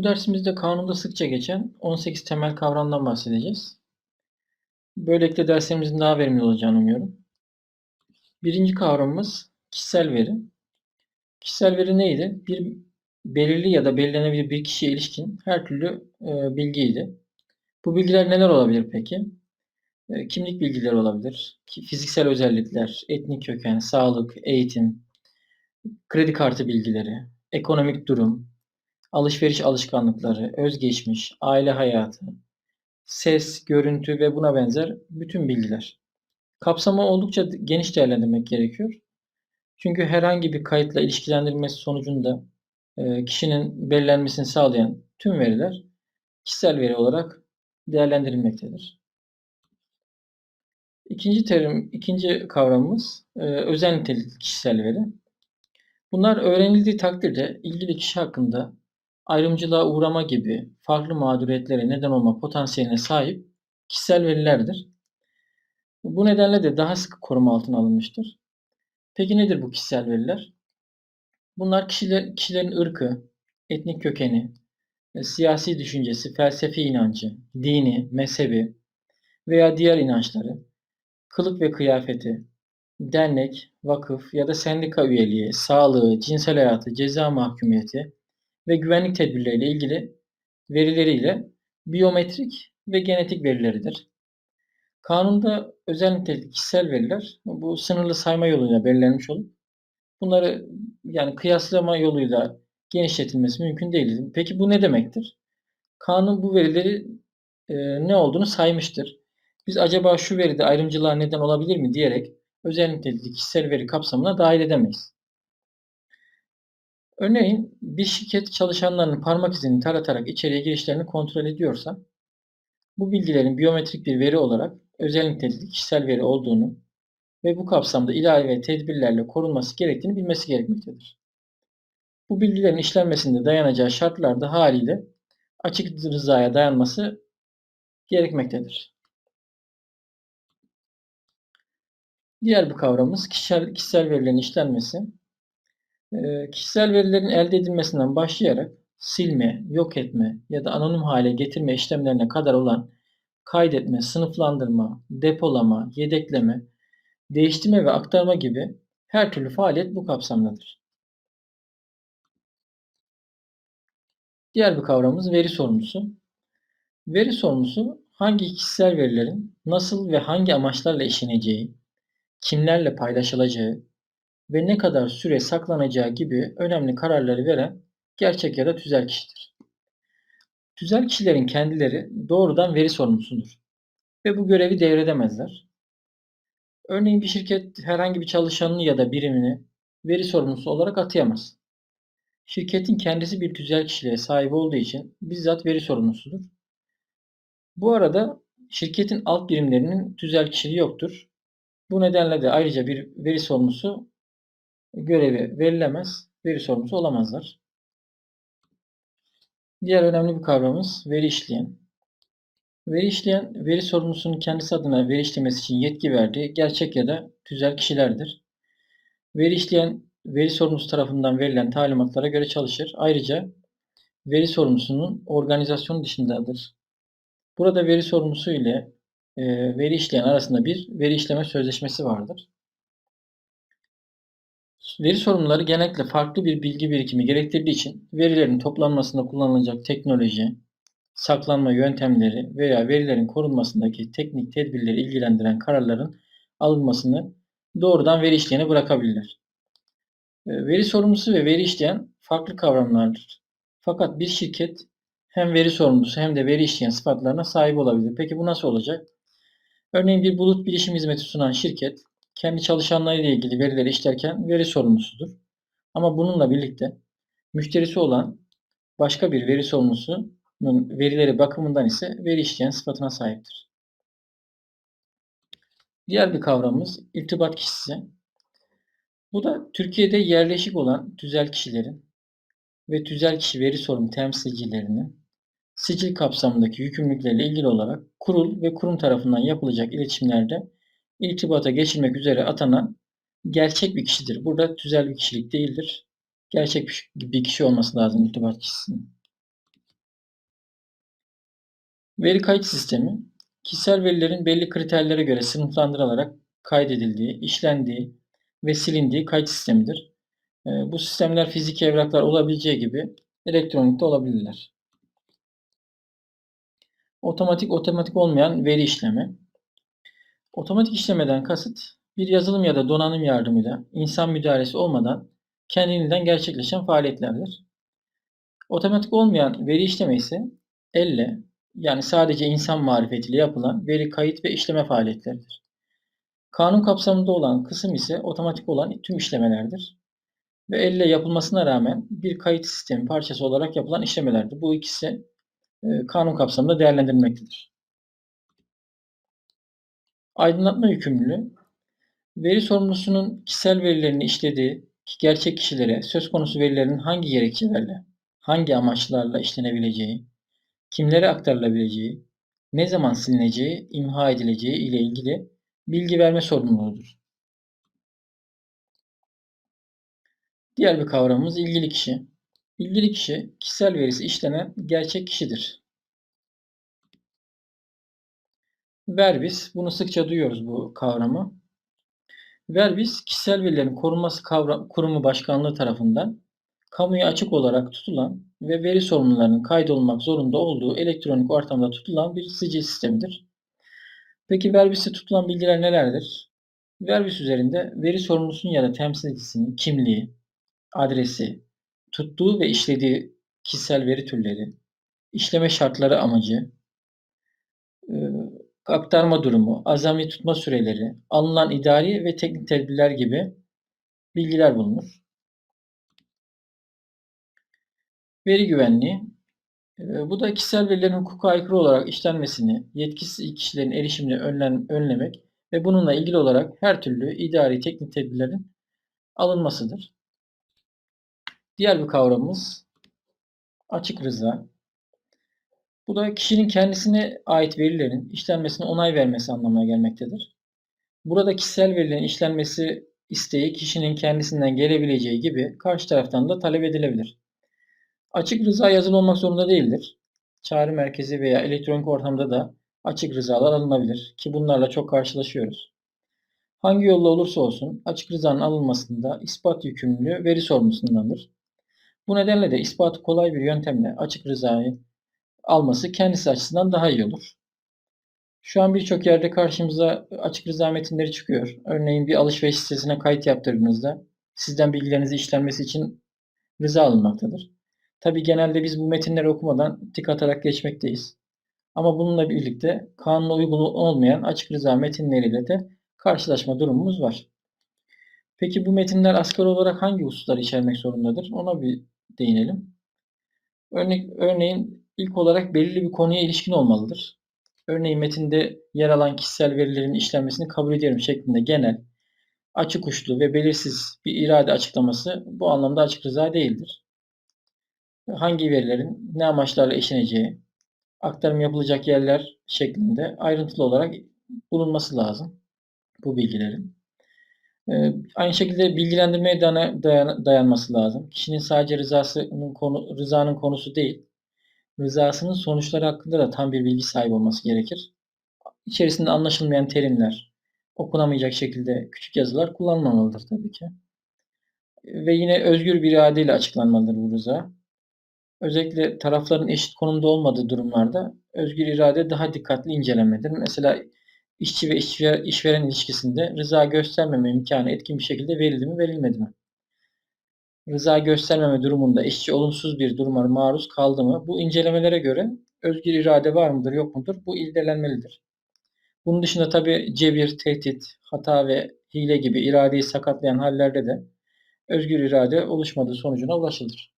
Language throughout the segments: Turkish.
Bu dersimizde kanunda sıkça geçen 18 temel kavramdan bahsedeceğiz. Böylelikle derslerimizin daha verimli olacağını umuyorum. Birinci kavramımız kişisel veri. Kişisel veri neydi? Bir belirli ya da belirlenebilir bir kişiye ilişkin her türlü e, bilgiydi. Bu bilgiler neler olabilir peki? E, kimlik bilgileri olabilir, fiziksel özellikler, etnik köken, sağlık, eğitim, kredi kartı bilgileri, ekonomik durum, alışveriş alışkanlıkları, özgeçmiş, aile hayatı, ses, görüntü ve buna benzer bütün bilgiler. Kapsamı oldukça geniş değerlendirmek gerekiyor. Çünkü herhangi bir kayıtla ilişkilendirilmesi sonucunda e, kişinin belirlenmesini sağlayan tüm veriler kişisel veri olarak değerlendirilmektedir. İkinci terim, ikinci kavramımız e, özel nitelikli kişisel veri. Bunlar öğrenildiği takdirde ilgili kişi hakkında ayrımcılığa uğrama gibi farklı mağduriyetlere neden olma potansiyeline sahip kişisel verilerdir. Bu nedenle de daha sıkı koruma altına alınmıştır. Peki nedir bu kişisel veriler? Bunlar kişiler, kişilerin ırkı, etnik kökeni, e, siyasi düşüncesi, felsefi inancı, dini, mezhebi veya diğer inançları, kılık ve kıyafeti, dernek, vakıf ya da sendika üyeliği, sağlığı, cinsel hayatı, ceza mahkumiyeti ve güvenlik tedbirleriyle ilgili verileriyle biyometrik ve genetik verileridir. Kanunda özel nitelikli kişisel veriler bu sınırlı sayma yoluyla belirlenmiş olup bunları yani kıyaslama yoluyla genişletilmesi mümkün değildir. Peki bu ne demektir? Kanun bu verileri e, ne olduğunu saymıştır. Biz acaba şu veride ayrımcılığa neden olabilir mi diyerek özel nitelikli kişisel veri kapsamına dahil edemeyiz. Örneğin bir şirket çalışanlarının parmak izini taratarak içeriye girişlerini kontrol ediyorsa bu bilgilerin biyometrik bir veri olarak özel nitelikli kişisel veri olduğunu ve bu kapsamda ilave tedbirlerle korunması gerektiğini bilmesi gerekmektedir. Bu bilgilerin işlenmesinde dayanacağı şartlarda haliyle açık rızaya dayanması gerekmektedir. Diğer bir kavramımız kişisel, kişisel verilerin işlenmesi. E, kişisel verilerin elde edilmesinden başlayarak silme, yok etme ya da anonim hale getirme işlemlerine kadar olan kaydetme, sınıflandırma, depolama, yedekleme, değiştirme ve aktarma gibi her türlü faaliyet bu kapsamdadır. Diğer bir kavramımız veri sorumlusu. Veri sorumlusu hangi kişisel verilerin nasıl ve hangi amaçlarla işleneceği, kimlerle paylaşılacağı ve ne kadar süre saklanacağı gibi önemli kararları veren gerçek ya da tüzel kişidir. Tüzel kişilerin kendileri doğrudan veri sorumlusudur ve bu görevi devredemezler. Örneğin bir şirket herhangi bir çalışanını ya da birimini veri sorumlusu olarak atayamaz. Şirketin kendisi bir tüzel kişiliğe sahip olduğu için bizzat veri sorumlusudur. Bu arada şirketin alt birimlerinin tüzel kişiliği yoktur bu nedenle de ayrıca bir veri sorumlusu görevi verilemez, veri sorumlusu olamazlar. Diğer önemli bir kavramımız veri işleyen. Veri işleyen, veri sorumlusunun kendisi adına veri işlemesi için yetki verdiği gerçek ya da tüzel kişilerdir. Veri işleyen, veri sorumlusu tarafından verilen talimatlara göre çalışır. Ayrıca veri sorumlusunun organizasyon dışındadır. Burada veri sorumlusu ile veri işleyen arasında bir veri işleme sözleşmesi vardır. Veri sorumluları genellikle farklı bir bilgi birikimi gerektirdiği için verilerin toplanmasında kullanılacak teknoloji, saklanma yöntemleri veya verilerin korunmasındaki teknik tedbirleri ilgilendiren kararların alınmasını doğrudan veri işleyene bırakabilirler. Veri sorumlusu ve veri işleyen farklı kavramlardır. Fakat bir şirket hem veri sorumlusu hem de veri işleyen sıfatlarına sahip olabilir. Peki bu nasıl olacak? Örneğin bir bulut bilişim hizmeti sunan şirket kendi çalışanlarıyla ilgili verileri işlerken veri sorumlusudur. Ama bununla birlikte müşterisi olan başka bir veri sorumlusunun verileri bakımından ise veri işleyen sıfatına sahiptir. Diğer bir kavramımız irtibat kişisi. Bu da Türkiye'de yerleşik olan tüzel kişilerin ve tüzel kişi veri sorumlu temsilcilerinin sicil kapsamındaki yükümlülüklerle ilgili olarak kurul ve kurum tarafından yapılacak iletişimlerde irtibata geçirmek üzere atanan gerçek bir kişidir. Burada tüzel bir kişilik değildir. Gerçek bir kişi olması lazım irtibat kişisinin. Veri kayıt sistemi, kişisel verilerin belli kriterlere göre sınıflandırılarak kaydedildiği, işlendiği ve silindiği kayıt sistemidir. E, bu sistemler fiziki evraklar olabileceği gibi elektronikte olabilirler. Otomatik otomatik olmayan veri işlemi. Otomatik işlemeden kasıt bir yazılım ya da donanım yardımıyla insan müdahalesi olmadan kendiliğinden gerçekleşen faaliyetlerdir. Otomatik olmayan veri işleme ise elle yani sadece insan marifetiyle yapılan veri kayıt ve işleme faaliyetleridir. Kanun kapsamında olan kısım ise otomatik olan tüm işlemelerdir. Ve elle yapılmasına rağmen bir kayıt sistemi parçası olarak yapılan işlemelerdir. Bu ikisi e, kanun kapsamında değerlendirilmektedir. Aydınlatma yükümlülüğü, veri sorumlusunun kişisel verilerini işlediği gerçek kişilere söz konusu verilerin hangi gerekçelerle, hangi amaçlarla işlenebileceği, kimlere aktarılabileceği, ne zaman silineceği, imha edileceği ile ilgili bilgi verme sorumluluğudur. Diğer bir kavramımız ilgili kişi. İlgili kişi, kişisel verisi işlenen gerçek kişidir. Verbis, bunu sıkça duyuyoruz bu kavramı. Verbis, kişisel verilerin korunması kavram, kurumu başkanlığı tarafından kamuya açık olarak tutulan ve veri sorumlularının kaydolmak zorunda olduğu elektronik ortamda tutulan bir sicil sistemidir. Peki Verbis'te tutulan bilgiler nelerdir? Verbis üzerinde veri sorumlusunun ya da temsilcisinin kimliği, adresi, tuttuğu ve işlediği kişisel veri türleri, işleme şartları amacı, aktarma durumu, azami tutma süreleri, alınan idari ve teknik tedbirler gibi bilgiler bulunur. Veri güvenliği. Ee, bu da kişisel verilerin hukuka aykırı olarak işlenmesini, yetkisiz kişilerin erişimini önlen, önlemek ve bununla ilgili olarak her türlü idari teknik tedbirlerin alınmasıdır. Diğer bir kavramımız açık rıza. Bu da kişinin kendisine ait verilerin işlenmesine onay vermesi anlamına gelmektedir. Burada kişisel verilerin işlenmesi isteği kişinin kendisinden gelebileceği gibi karşı taraftan da talep edilebilir. Açık rıza yazılı olmak zorunda değildir. Çağrı merkezi veya elektronik ortamda da açık rızalar alınabilir ki bunlarla çok karşılaşıyoruz. Hangi yolla olursa olsun açık rızanın alınmasında ispat yükümlülüğü veri sorumlusundandır. Bu nedenle de ispatı kolay bir yöntemle açık rızayı alması kendisi açısından daha iyi olur. Şu an birçok yerde karşımıza açık rıza metinleri çıkıyor. Örneğin bir alışveriş sitesine kayıt yaptırdığınızda sizden bilgilerinizi işlenmesi için rıza alınmaktadır. Tabi genelde biz bu metinleri okumadan tik atarak geçmekteyiz. Ama bununla birlikte kanuna uygun olmayan açık rıza metinleriyle de karşılaşma durumumuz var. Peki bu metinler asgari olarak hangi hususları içermek zorundadır? Ona bir değinelim. Örnek, örneğin ilk olarak belirli bir konuya ilişkin olmalıdır. Örneğin metinde yer alan kişisel verilerin işlenmesini kabul ediyorum şeklinde genel, açık uçlu ve belirsiz bir irade açıklaması bu anlamda açık rıza değildir. Hangi verilerin ne amaçlarla işleneceği, aktarım yapılacak yerler şeklinde ayrıntılı olarak bulunması lazım bu bilgilerin. Ee, aynı şekilde bilgilendirmeye dayanması lazım. Kişinin sadece rızasının konu, rızanın konusu değil, rızasının sonuçları hakkında da tam bir bilgi sahibi olması gerekir. İçerisinde anlaşılmayan terimler, okunamayacak şekilde küçük yazılar kullanılmamalıdır tabii ki. Ve yine özgür bir iradeyle açıklanmalıdır bu rıza. Özellikle tarafların eşit konumda olmadığı durumlarda özgür irade daha dikkatli incelenmelidir. Mesela işçi ve işveren ilişkisinde rıza göstermeme imkanı etkin bir şekilde verildi mi verilmedi mi? Rıza göstermeme durumunda işçi olumsuz bir duruma maruz kaldı mı? Bu incelemelere göre özgür irade var mıdır yok mudur? Bu ildelenmelidir. Bunun dışında tabi cebir, tehdit, hata ve hile gibi iradeyi sakatlayan hallerde de özgür irade oluşmadığı sonucuna ulaşılır.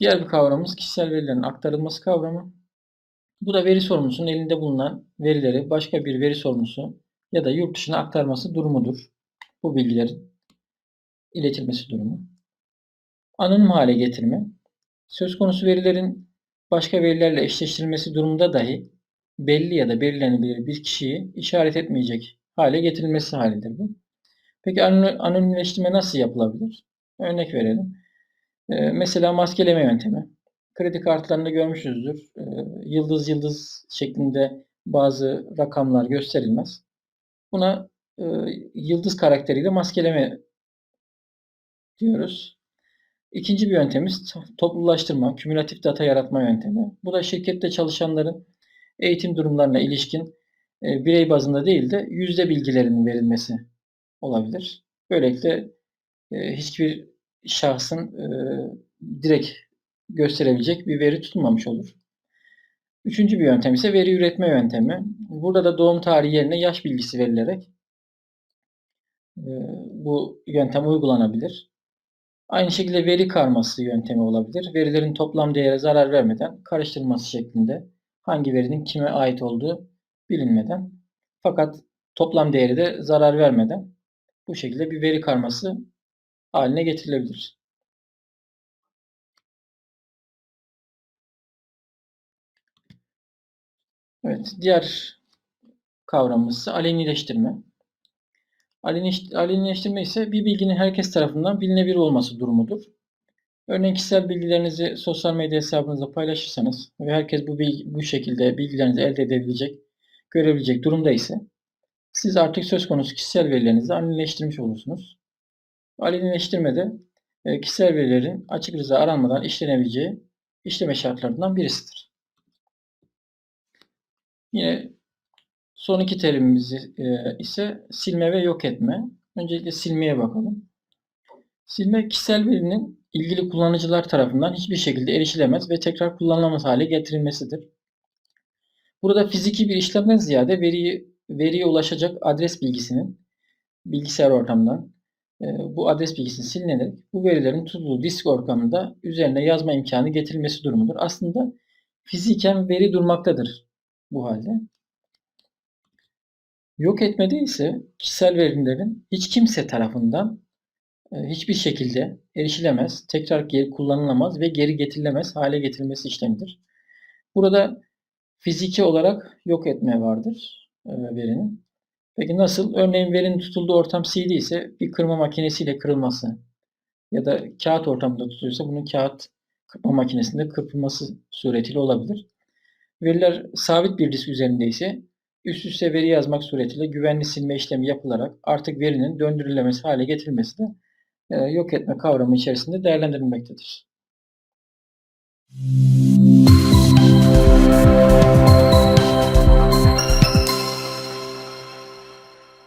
Diğer bir kavramımız kişisel verilerin aktarılması kavramı. Bu da veri sorumlusunun elinde bulunan verileri başka bir veri sorumlusu ya da yurt dışına aktarması durumudur. Bu bilgilerin iletilmesi durumu. Anonim hale getirme. Söz konusu verilerin başka verilerle eşleştirilmesi durumunda dahi belli ya da belirlenebilir bir kişiyi işaret etmeyecek hale getirilmesi halidir bu. Peki anonimleştirme nasıl yapılabilir? Örnek verelim. Ee, mesela maskeleme yöntemi. kredi kartlarında görmüşüzdür. E, yıldız yıldız şeklinde bazı rakamlar gösterilmez. Buna e, yıldız karakteriyle maskeleme diyoruz. İkinci bir yöntemimiz to- toplulaştırma, kümülatif data yaratma yöntemi. Bu da şirkette çalışanların eğitim durumlarına ilişkin e, birey bazında değil de yüzde bilgilerinin verilmesi olabilir. Böylelikle e, hiçbir şahsın e, direkt gösterebilecek bir veri tutulmamış olur. Üçüncü bir yöntem ise veri üretme yöntemi. Burada da doğum tarihi yerine yaş bilgisi verilerek e, bu yöntem uygulanabilir. Aynı şekilde veri karması yöntemi olabilir. Verilerin toplam değere zarar vermeden karıştırılması şeklinde hangi verinin kime ait olduğu bilinmeden fakat toplam değeri de zarar vermeden bu şekilde bir veri karması haline getirilebilir. Evet, diğer kavramımız ise alenileştirme. Alenileştirme ise bir bilginin herkes tarafından bilinebilir olması durumudur. Örneğin kişisel bilgilerinizi sosyal medya hesabınızda paylaşırsanız ve herkes bu bu şekilde bilgilerinizi elde edebilecek, görebilecek durumda ise siz artık söz konusu kişisel verilerinizi alenileştirmiş olursunuz. Alenileştirmede e, kişisel verilerin açık rıza aranmadan işlenebileceği işleme şartlarından birisidir. Yine son iki terimimiz e, ise silme ve yok etme. Öncelikle silmeye bakalım. Silme kişisel verinin ilgili kullanıcılar tarafından hiçbir şekilde erişilemez ve tekrar kullanılamaz hale getirilmesidir. Burada fiziki bir işlemden ziyade veriyi, veriye ulaşacak adres bilgisinin bilgisayar ortamından e, bu adres bilgisinin silinerek bu verilerin tutulduğu disk ortamında üzerine yazma imkanı getirilmesi durumudur. Aslında fiziken veri durmaktadır bu halde. Yok etmede ise kişisel verilerin hiç kimse tarafından e, hiçbir şekilde erişilemez, tekrar geri kullanılamaz ve geri getirilemez hale getirilmesi işlemidir. Burada fiziki olarak yok etme vardır e, verinin. Peki nasıl? Örneğin verinin tutulduğu ortam CD ise bir kırma makinesiyle kırılması ya da kağıt ortamında tutuluyorsa bunun kağıt kırpma makinesinde kırpılması suretiyle olabilir. Veriler sabit bir disk üzerinde ise Üst üste veri yazmak suretiyle güvenli silme işlemi yapılarak artık verinin döndürülemez hale getirilmesi de e, yok etme kavramı içerisinde değerlendirilmektedir. Müzik